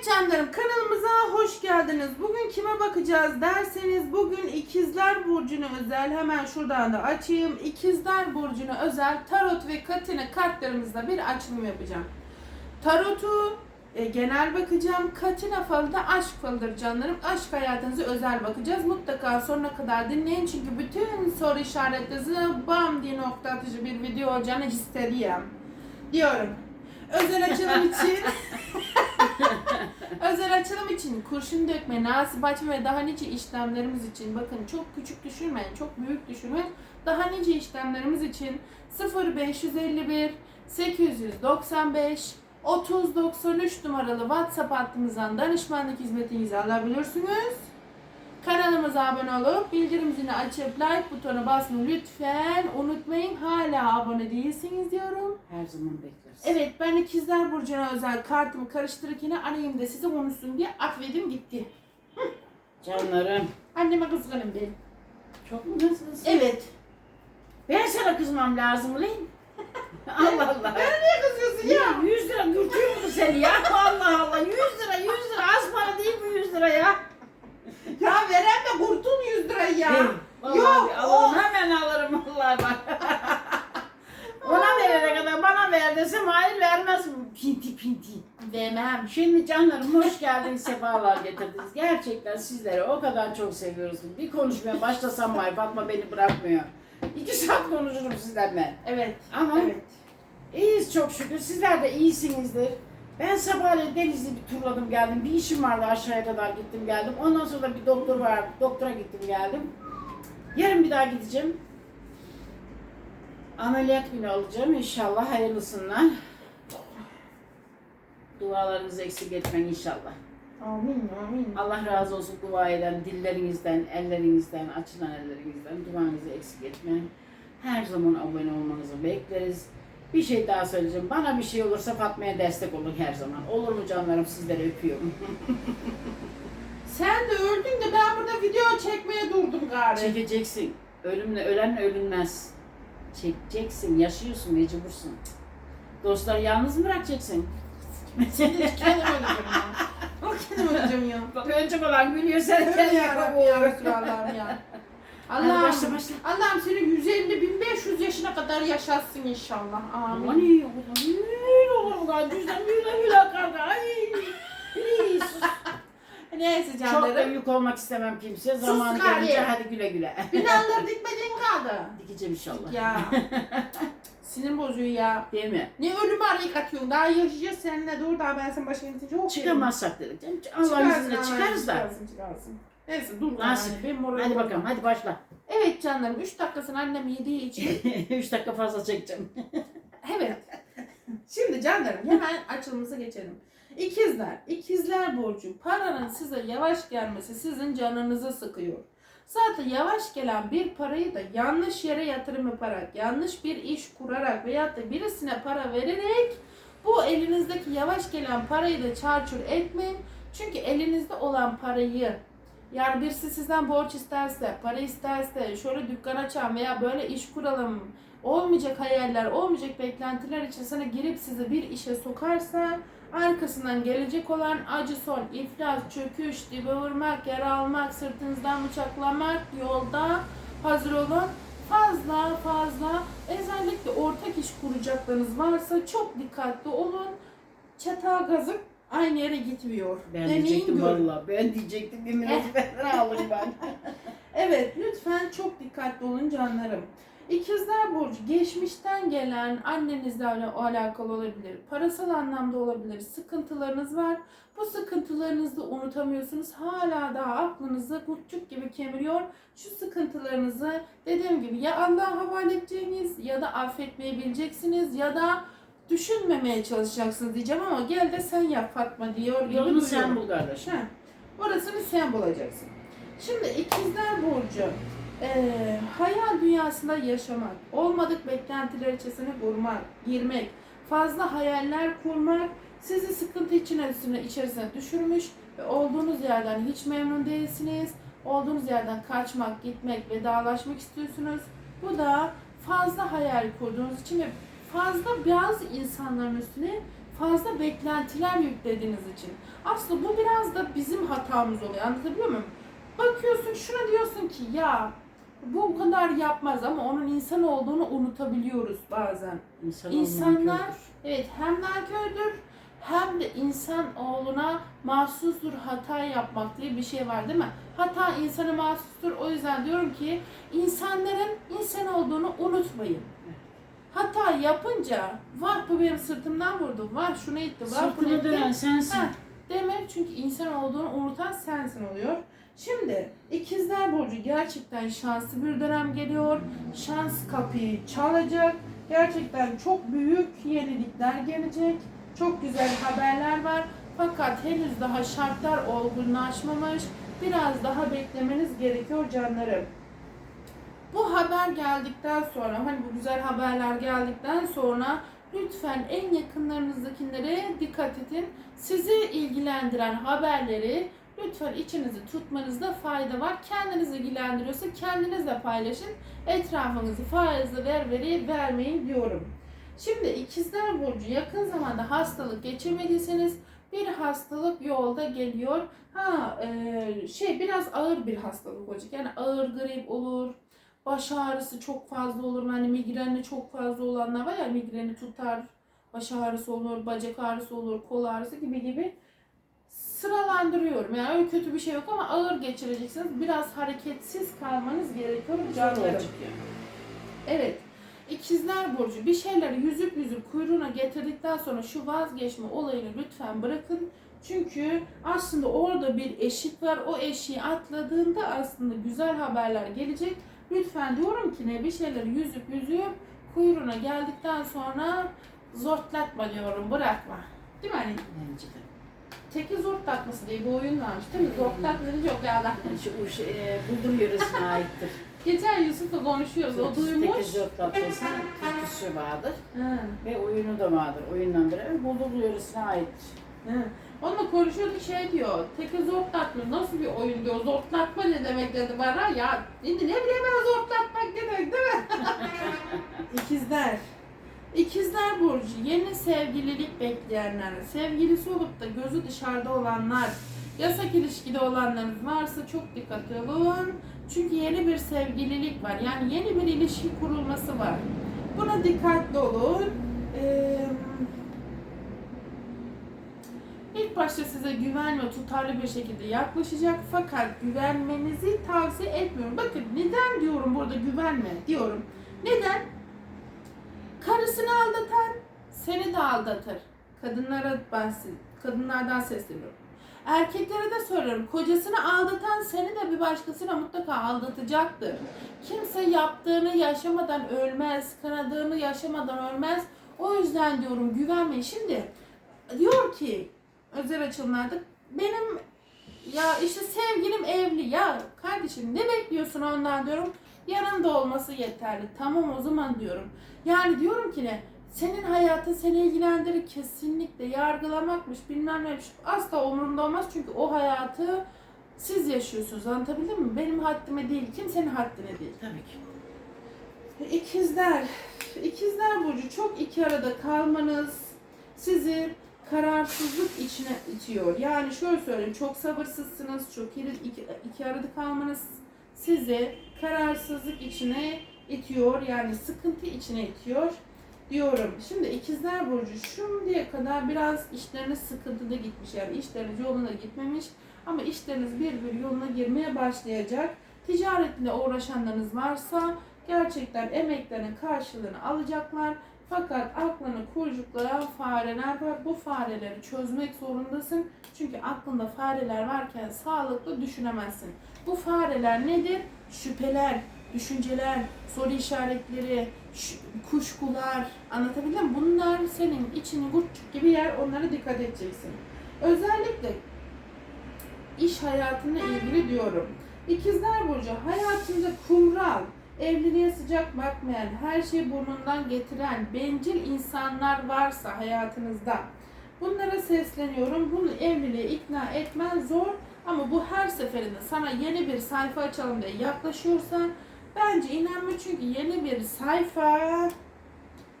Evet canlarım kanalımıza hoş geldiniz. Bugün kime bakacağız derseniz bugün İkizler Burcu'na özel hemen şuradan da açayım. İkizler Burcu'na özel tarot ve katine kartlarımızla bir açılım yapacağım. Tarotu e, genel bakacağım. Katina falı da aşk falıdır canlarım. Aşk hayatınıza özel bakacağız. Mutlaka sonuna kadar dinleyin çünkü bütün soru işaretlerinizi bam diye nokta atıcı bir video olacağını hissediyorum. Diyorum. Özel açılım için Özel açılım için kurşun dökme, nasip açma ve daha nice işlemlerimiz için bakın çok küçük düşürmeyin, çok büyük düşürmeyin. Daha nice işlemlerimiz için 0551 895 3093 numaralı WhatsApp hattımızdan danışmanlık hizmetinizi alabilirsiniz. Kanalımıza abone olup bildirim zilini açıp like butonu basmayı lütfen unutmayın. Hala abone değilsiniz diyorum. Her zaman bekleriz. Evet ben ikizler burcuna özel kartımı karıştırırken arayayım da size konuşsun diye atledim gitti. Canlarım. Anneme kızgınım ben. Çok mu nasılsın? Evet. Ben sana kızmam lazım ulan. Allah Allah. Niye kızıyorsun Ya 100 lira dürtüyor mu seni ya? Allah Allah 100 lira 100 lira az para değil bu 100 lira ya. Ya veren de kurtun 100 lirayı ya. Vallahi Yok, alırım o- hemen alırım vallahi bak. Ona verene kadar bana ver desem hayır vermez mi? Pinti pinti. Vermem. Şimdi canlarım hoş geldiniz, sefalar getirdiniz. Gerçekten sizleri o kadar çok seviyoruz. ki Bir konuşmaya başlasam var, Fatma beni bırakmıyor. İki saat konuşurum sizlerle. Evet. Ama Evet. iyiyiz çok şükür. Sizler de iyisinizdir. Ben sabahleyin Denizli bir turladım geldim. Bir işim vardı aşağıya kadar gittim geldim. Ondan sonra da bir doktor var. Doktora gittim geldim. Yarın bir daha gideceğim. Ameliyat günü alacağım inşallah hayırlısından. Dualarınızı eksik etmeyin inşallah. Amin amin. Allah razı olsun dua eden dillerinizden, ellerinizden, açılan ellerinizden duanızı eksik etmeyin. Her zaman abone olmanızı bekleriz. Bir şey daha söyleyeceğim. Bana bir şey olursa Fatma'ya destek olun her zaman. Olur mu canlarım? Sizleri öpüyorum. Sen de öldün de ben burada video çekmeye durdum gari. Çekeceksin. Ölümle ölenle ölünmez. Çekeceksin. Yaşıyorsun, mecbursun. Dostları yalnız mı bırakacaksın? Kendim öleceğim ya. Ama kendim öleceğim ya. Bak önce olan gülüyor sen Öyle kendin yarabbim ya Resulallah'ım ya. Allah'ım, başla başla. Allah'ım seni 150 1500 yaşına kadar yaşatsın inşallah. Amin. Aman iyi olur ulan. Düzden böyle böyle karga. Ay. İyi, sus. Neyse Çok da canlarım. yük olmak istemem kimseye. Zamanı gari. gelince hadi güle güle. Binaları dikmediğin kaldı. Dikeceğim inşallah. Ya. Sinir bozuyor ya. Değil mi? Ne ölümü arayık atıyorsun. Daha yaşayacağız seninle. Dur daha ben senin başına gidince çok Çıkamazsak dedik. canım. Allah Çıkarsın, izniyle Allah çıkarız da. Çıkarsın çıkarsın. Neyse dur. Nasip. benim moralim Hadi bakalım hadi başla. Evet canlarım 3 dakikasını annem yediği için. 3 dakika fazla çekeceğim. evet. Şimdi canlarım hemen açılımıza geçelim. İkizler, ikizler burcu. Paranın size yavaş gelmesi sizin canınızı sıkıyor. Zaten yavaş gelen bir parayı da yanlış yere yatırım yaparak, yanlış bir iş kurarak veyahut da birisine para vererek bu elinizdeki yavaş gelen parayı da çarçur etmeyin. Çünkü elinizde olan parayı yani birisi sizden borç isterse, para isterse, şöyle dükkan açalım veya böyle iş kuralım, olmayacak hayaller, olmayacak beklentiler içerisine girip sizi bir işe sokarsa arkasından gelecek olan acı son, iflas, çöküş, dibe vurmak, yara almak, sırtınızdan bıçaklamak yolda hazır olun. Fazla fazla özellikle ortak iş kuracaklarınız varsa çok dikkatli olun. Çatal gazık aynı yere gitmiyor. Ben Deneyin diyecektim görün. valla. Ben diyecektim bir münasebetler alırım ben. Evet, lütfen çok dikkatli olun canlarım. İkizler Burcu geçmişten gelen annenizle ala- alakalı olabilir, parasal anlamda olabilir, sıkıntılarınız var. Bu sıkıntılarınızı unutamıyorsunuz. Hala daha aklınızı kurtçuk gibi kemiriyor. Şu sıkıntılarınızı dediğim gibi ya Allah'a havale edeceğiniz ya da affetmeyi bileceksiniz ya da düşünmemeye çalışacaksınız diyeceğim ama gel de sen yap Fatma diyor. Yolunu sen bul kardeşim. Ha, orasını sen bulacaksın. Şimdi ikizler burcu eee, hayal dünyasında yaşamak, olmadık beklentiler içerisine vurmak, girmek, fazla hayaller kurmak sizi sıkıntı içine, içerisine düşürmüş ve olduğunuz yerden hiç memnun değilsiniz. Olduğunuz yerden kaçmak, gitmek, vedalaşmak istiyorsunuz. Bu da fazla hayal kurduğunuz için ve fazla bazı insanların üstüne fazla beklentiler yüklediğiniz için. Aslında bu biraz da bizim hatamız oluyor. Anlatabiliyor muyum? Bakıyorsun şuna diyorsun ki ya bu o kadar yapmaz ama onun insan olduğunu unutabiliyoruz bazen. İnsan İnsanlar evet hem nankördür hem de insan oğluna mahsustur hata yapmak diye bir şey var değil mi? Hata insana mahsustur. O yüzden diyorum ki insanların insan olduğunu unutmayın. Hata yapınca var bu benim sırtımdan vurdu, var şunu etti, var bunu Sırtını etti. dönen sensin. Ha, demek çünkü insan olduğunu unutan sensin oluyor. Şimdi ikizler burcu gerçekten şanslı bir dönem geliyor. Şans kapıyı çalacak. Gerçekten çok büyük yenilikler gelecek. Çok güzel haberler var. Fakat henüz daha şartlar olgunlaşmamış. Biraz daha beklemeniz gerekiyor canlarım. Bu haber geldikten sonra, hani bu güzel haberler geldikten sonra lütfen en yakınlarınızdakilere dikkat edin. Sizi ilgilendiren haberleri lütfen içinizi tutmanızda fayda var. Kendinizi ilgilendiriyorsa kendinizle paylaşın. Etrafınızı faize ver veri vermeyin diyorum. Şimdi ikizler burcu yakın zamanda hastalık geçirmediyseniz bir hastalık yolda geliyor. Ha e, şey biraz ağır bir hastalık olacak. Yani ağır grip olur. Baş ağrısı çok fazla olur. Hani migrenli çok fazla olanlar var ya migreni tutar. Baş ağrısı olur, bacak ağrısı olur, kol ağrısı gibi gibi sıralandırıyorum. Yani öyle kötü bir şey yok ama ağır geçireceksiniz. Biraz hareketsiz kalmanız gerekiyor olacak yani. Evet. İkizler Burcu bir şeyleri yüzüp yüzüp kuyruğuna getirdikten sonra şu vazgeçme olayını lütfen bırakın. Çünkü aslında orada bir eşik var. O eşiği atladığında aslında güzel haberler gelecek. Lütfen diyorum ki ne bir şeyleri yüzüp yüzüp kuyruğuna geldikten sonra zortlatma diyorum bırakma. Değil mi hani? Bence de. Teki zortlatması diye bir oyun varmış değil mi? Zortlatma deyince yok ya da. Yani şu uş, e, Buldur yöresine aittir. Geçen Yusuf'la konuşuyoruz. O duymuş. Tekiz Zotlatması türküsü vardır. Ha. Ve oyunu da vardır. Oyundan beri Buldur yöresine aittir. He. Onunla konuşuyorduk şey diyor. Teke zortlatma nasıl bir oyun diyor. Zortlatma ne demek dedi bana. Ya şimdi ne bileyim ben zortlatmak demek değil mi? İkizler. İkizler Burcu yeni sevgililik bekleyenler, sevgilisi olup da gözü dışarıda olanlar, yasak ilişkide olanlarınız varsa çok dikkatli olun. Çünkü yeni bir sevgililik var. Yani yeni bir ilişki kurulması var. Buna dikkatli olun. Ee, İlk başta size güven ve tutarlı bir şekilde yaklaşacak fakat güvenmenizi tavsiye etmiyorum. Bakın neden diyorum burada güvenme diyorum. Neden? Karısını aldatan seni de aldatır. Kadınlara bahsediyorum. Kadınlardan sesleniyorum. Erkeklere de söylüyorum. Kocasını aldatan seni de bir başkasına mutlaka aldatacaktır. Kimse yaptığını yaşamadan ölmez. Kanadığını yaşamadan ölmez. O yüzden diyorum güvenmeyin. Şimdi diyor ki özel açılımlarda benim ya işte sevgilim evli ya kardeşim ne bekliyorsun ondan diyorum. Yanında olması yeterli. Tamam o zaman diyorum. Yani diyorum ki ne senin hayatın seni ilgilendirir kesinlikle yargılamakmış bilmem neymiş asla umurumda olmaz. Çünkü o hayatı siz yaşıyorsunuz anlatabildim mi? Benim haddime değil kimsenin haddine değil. Tabii ki. İkizler, ikizler burcu çok iki arada kalmanız sizi kararsızlık içine itiyor. Yani şöyle söyleyeyim, çok sabırsızsınız, çok iki, iki, iki arada kalmanız sizi kararsızlık içine itiyor. Yani sıkıntı içine itiyor diyorum. Şimdi ikizler burcu şimdiye kadar biraz işleriniz sıkıntıda gitmiş. Yani işleriniz yoluna gitmemiş ama işleriniz bir bir yoluna girmeye başlayacak. Ticaretle uğraşanlarınız varsa gerçekten emeklerinin karşılığını alacaklar. Fakat aklını kurcuklayan fareler var. Bu fareleri çözmek zorundasın. Çünkü aklında fareler varken sağlıklı düşünemezsin. Bu fareler nedir? Şüpheler, düşünceler, soru işaretleri, kuşkular. Anlatabildim mi? Bunlar senin içini kurtçuk gibi yer. Onlara dikkat edeceksin. Özellikle iş hayatına ilgili diyorum. İkizler Burcu hayatında kumral, evliliğe sıcak bakmayan, her şeyi burnundan getiren, bencil insanlar varsa hayatınızda bunlara sesleniyorum. Bunu evliliğe ikna etmen zor ama bu her seferinde sana yeni bir sayfa açalım diye yaklaşıyorsan bence inanma çünkü yeni bir sayfa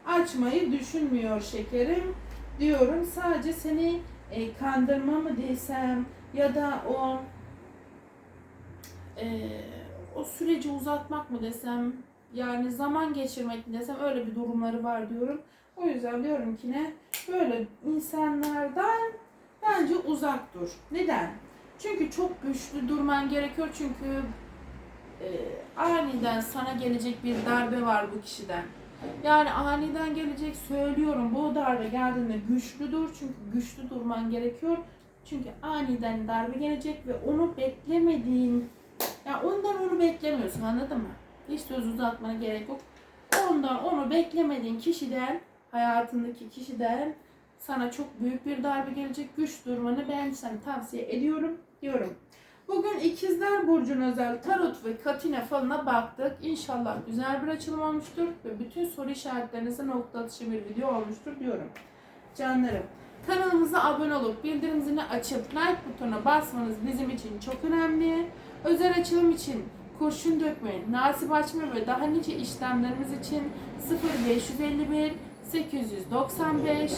açmayı düşünmüyor şekerim. diyorum. Sadece seni e, kandırma mı desem ya da o e, o süreci uzatmak mı desem yani zaman geçirmek mi desem öyle bir durumları var diyorum. O yüzden diyorum ki ne böyle insanlardan bence uzak dur. Neden? Çünkü çok güçlü durman gerekiyor çünkü e, aniden sana gelecek bir darbe var bu kişiden. Yani aniden gelecek söylüyorum bu darbe geldiğinde güçlü dur çünkü güçlü durman gerekiyor. Çünkü aniden darbe gelecek ve onu beklemediğin ya ondan onu beklemiyorsun anladın mı? Hiç söz uzatmana gerek yok. Ondan onu beklemediğin kişiden hayatındaki kişiden sana çok büyük bir darbe gelecek güç durmanı ben sana tavsiye ediyorum diyorum. Bugün ikizler burcuna özel tarot ve katine falına baktık. İnşallah güzel bir açılım olmuştur ve bütün soru işaretlerinize nokta atışı bir video olmuştur diyorum. Canlarım kanalımıza abone olup bildirim zilini açıp like butonuna basmanız bizim için çok önemli. Özel açılım için kurşun dökme, nasip açma ve daha nice işlemlerimiz için 0551 895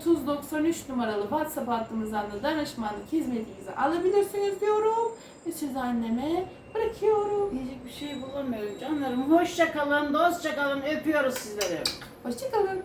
3093 numaralı WhatsApp hattımızdan da danışmanlık hizmetinizi alabilirsiniz diyorum. Ve siz anneme bırakıyorum. Diyecek bir şey bulamıyorum canlarım. Hoşça kalın, dostça kalın. Öpüyoruz sizleri. Hoşçakalın.